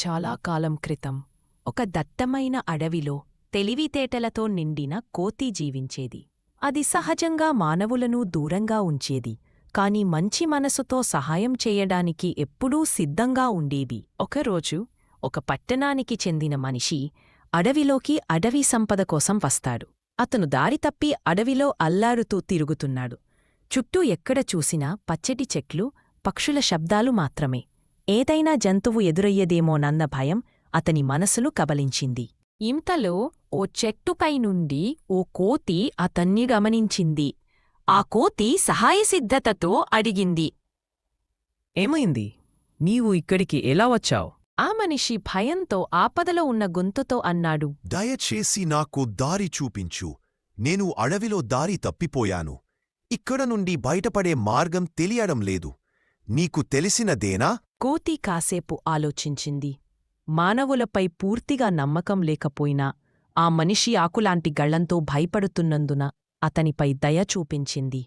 చాలా కాలం క్రితం ఒక దట్టమైన అడవిలో తెలివితేటలతో నిండిన కోతి జీవించేది. అది సహజంగా మానవులను దూరంగా ఉంచేది కాని మంచి మనసుతో సహాయం చేయడానికి ఎప్పుడూ సిద్ధంగా ఉండేది. ఒకరోజు ఒక పట్టణానికి చెందిన మనిషి అడవిలోకి అడవి సంపద కోసం వస్తాడు. అతను దారి తప్పి అడవిలో అల్లారుతూ తిరుగుతున్నాడు. చుట్టూ ఎక్కడ చూసినా పచ్చటి చెట్లు పక్షుల శబ్దాలు మాత్రమే. ఏదైనా జంతువు ఎదురయ్యదేమోనన్న భయం అతని మనసును కబలించింది. ఇంతలో ఓ చెట్టుపై నుండి ఓ కోతి అతన్ని గమనించింది. ఆ కోతి సహాయసిద్ధతతో అడిగింది. ఏమైంది? నీవు ఇక్కడికి ఎలా వచ్చావు? ఆ మనిషి భయంతో ఆపదలో ఉన్న గొంతుతో అన్నాడు. దయచేసి నాకు దారి చూపించు. నేను అడవిలో దారి తప్పిపోయాను. ఇక్కడ నుండి బయటపడే మార్గం తెలియడం లేదు. నీకు తెలిసినదేనా? కోతి కాసేపు ఆలోచించింది. మానవులపై పూర్తిగా నమ్మకం లేకపోయినా ఆ మనిషి ఆకులాంటి గళ్ళంతో భయపడుతున్నందున అతనిపై దయ చూపించింది.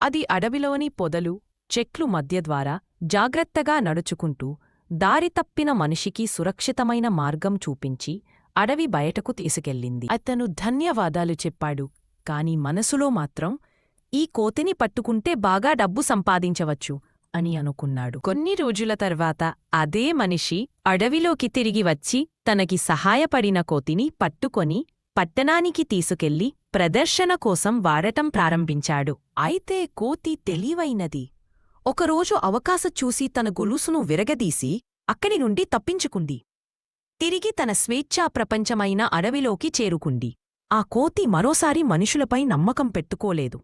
అది అడవిలోని పొదలు చెట్లు మధ్య ద్వారా జాగ్రత్తగా నడుచుకుంటూ దారి తప్పిన మనిషికి సురక్షితమైన మార్గం చూపించి అడవి బయటకు తీసుకెళ్ళింది. అతను ధన్యవాదాలు చెప్పాడు కాని మనసులో మాత్రం ఈ కోతిని పట్టుకుంటే బాగా డబ్బు సంపాదించవచ్చు. అని అనుకున్నాడు. కొన్ని రోజుల తర్వాత అదే మనిషి అడవిలోకి తిరిగి వచ్చి తనకి సహాయపడిన కోతిని పట్టుకొని పట్టణానికి తీసుకెళ్ళి ప్రదర్శన కోసం వాడటం ప్రారంభించాడు. అయితే కోతి తెలివైనది. ఒకరోజు అవకాశ చూసి తన గొలుసును విరగదీసి అక్కడి నుండి తప్పించుకుంది. తిరిగి తన స్వేచ్ఛా ప్రపంచమైన అడవిలోకి చేరుకుంది. ఆ కోతి మరోసారి మనుషులపై నమ్మకం పెట్టుకోలేదు.